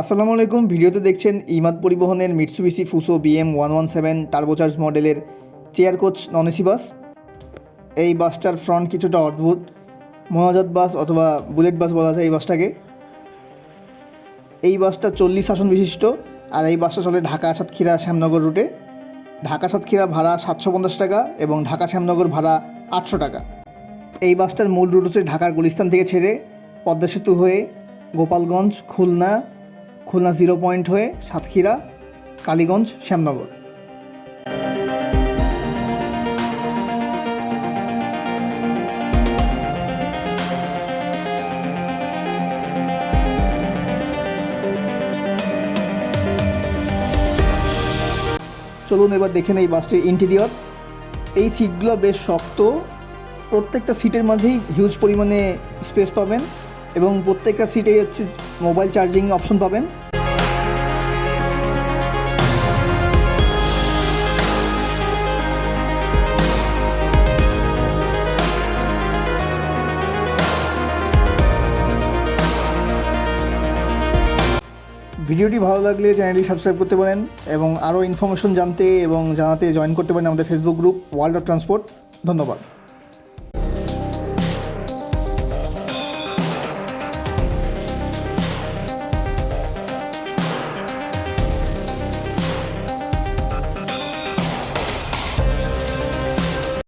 আসসালামু আলাইকুম। ভিডিওতে দেখছেন ইমাদ পরিবহনের Mitsubishi Fuso BM one one seven turbocharge মডেলের chair coach non AC bus এই বাসটার ফ্রন্ট কিছুটা অদ্ভুত। মহাজাত বাস অথবা বুলেট বাস বলা যায় এই বাসটাকে এই বাসটা চল্লিশ আসন বিশিষ্ট আর এই বাসটা চলে ঢাকা সাতক্ষীরা শ্যামনগর রুটে ঢাকা সাতক্ষীরা ভাড়া সাতশো পঞ্চাশ টাকা এবং ঢাকা শ্যামনগর ভাড়া আটশো টাকা। এই বাসটার মূল রুট হচ্ছে ঢাকার গুলিস্তান থেকে ছেড়ে পদ্মা সেতু হয়ে গোপালগঞ্জ, খুলনা খুলনা জিরো পয়েন্ট হয়ে সাতক্ষীরা, কালীগঞ্জ, শ্যামনগর। চলুন এবার দেখে নেই বাসটির ইন্টেরিয়র এই সিটগুলো বেশ শক্ত। প্রত্যেকটা সিটের মাঝেই হিউজ পরিমাণে স্পেস পাবেন। এবং প্রত্যেকটা সিটেই হচ্ছে মোবাইল চার্জিং অপশন পাবেন। ভিডিওটি ভালো লাগলে চ্যানেলটি সাবস্ক্রাইব করতে পারেন এবং আরও ইনফরমেশন জানতে এবং জানাতে জয়েন করতে পারেন আমাদের Facebook group world of transport ধন্যবাদ।